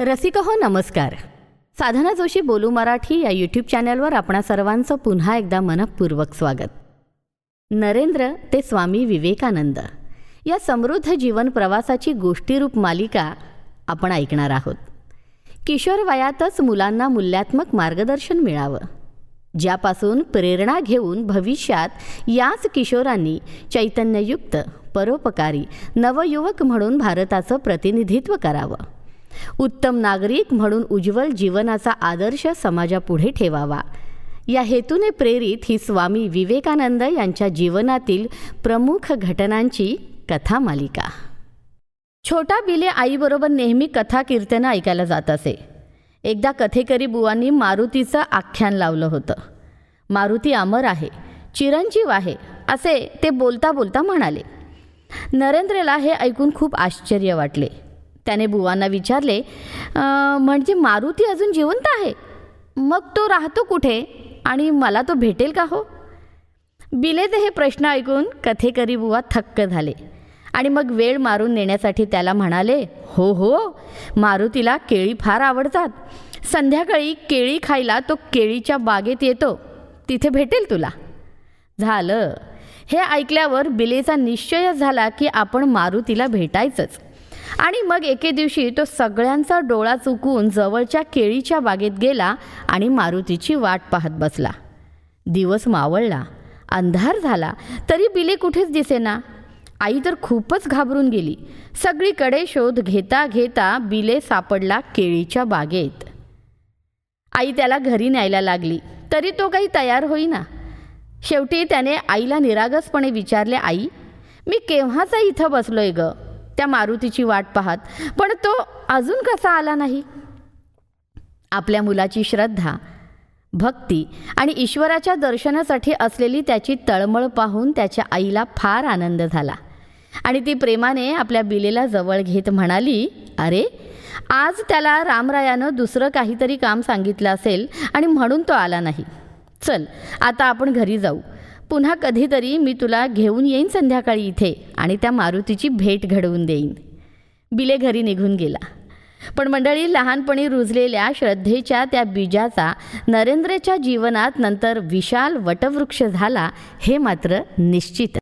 रसिक हो नमस्कार. साधना जोशी बोलू मराठी या यूट्यूब चॅनलवर आपणा सर्वांचं पुन्हा एकदा मनपूर्वक स्वागत. नरेंद्र ते स्वामी विवेकानंद. या समृद्ध जीवन प्रवासाची गोष्टीरूप मालिका आपण ऐकणार आहोत. किशोर वयातच मुलांना मूल्यात्मक मार्गदर्शन मिळावं. ज्यापासून प्रेरणा घेऊन भविष्यात याच किशोरांनी चैतन्ययुक्त परोपकारी नवयुवक म्हणून भारताचं प्रतिनिधित्व करावं. उत्तम नागरिक म्हणून उज्ज्वल जीवनाचा आदर्श समाजापुढे ठेवावा. या हेतूने प्रेरित ही स्वामी विवेकानंद यांच्या जीवनातील प्रमुख घटनांची कथा मालिका. छोटा बिले आईबरोबर नेहमी कथा कीर्तनं ऐकायला जात असे. एकदा कथेकरी बुवांनी मारुतीचं आख्यान लावलं होतं. मारुती अमर आहे चिरंजीव आहे असे ते बोलता बोलता म्हणाले. नरेंद्रला हे ऐकून खूप आश्चर्य वाटले. त्याने बुवांना विचारले म्हणजे मारुती अजून जिवंत आहे? मग तो राहतो कुठे? आणि मला तो भेटेल का हो? बिलेचे हे प्रश्न ऐकून कथेकरी बुवा थक्क झाले. आणि मग वेळ मारून नेण्यासाठी त्याला म्हणाले हो हो मारुतीला केळी फार आवडतात. संध्याकाळी केळी खायला तो केळीच्या बागेत येतो. तिथे भेटेल तुला. झालं. हे ऐकल्यावर बिलेचा निश्चय झाला की आपण मारुतीला भेटायचंच. आणि मग एके दिवशी तो सगळ्यांचा डोळा चुकून जवळच्या केळीच्या बागेत गेला आणि मारुतीची वाट पाहत बसला. दिवस मावळला अंधार झाला तरी बिले कुठेच दिसेना. आई तर खूपच घाबरून गेली. सगळीकडे शोध घेता घेता बिले सापडला केळीच्या बागेत. आई त्याला घरी न्यायला लागली तरी तो काही तयार होईना. शेवटी त्याने आईला निरागसपणे विचारले आई मी केव्हाचा इथं बसलोय ग? त्या मारुतीची वाट पाहत. पण तो अजून कसा आला नाही? आपल्या मुलाची श्रद्धा भक्ती आणि ईश्वराच्या दर्शनासाठी असलेली त्याची तळमळ पाहून त्याच्या आईला फार आनंद झाला. आणि ती प्रेमाने आपल्या बिलेला जवळ घेत म्हणाली अरे आज त्याला रामरायानं दुसरं काहीतरी काम सांगितलं असेल आणि म्हणून तो आला नाही. चल आता आपण घरी जाऊ. पुन्हा कधीतरी मी तुला घेऊन येईन संध्याकाळी इथे आणि त्या मारुतीची भेट घडवून देईन. बिले घरी निघून गेला. पण मंडळी लहानपणी रुजलेल्या श्रद्धेच्या त्या बीजाचा नरेंद्रच्या जीवनात नंतर विशाल वटवृक्ष झाला हे मात्र निश्चित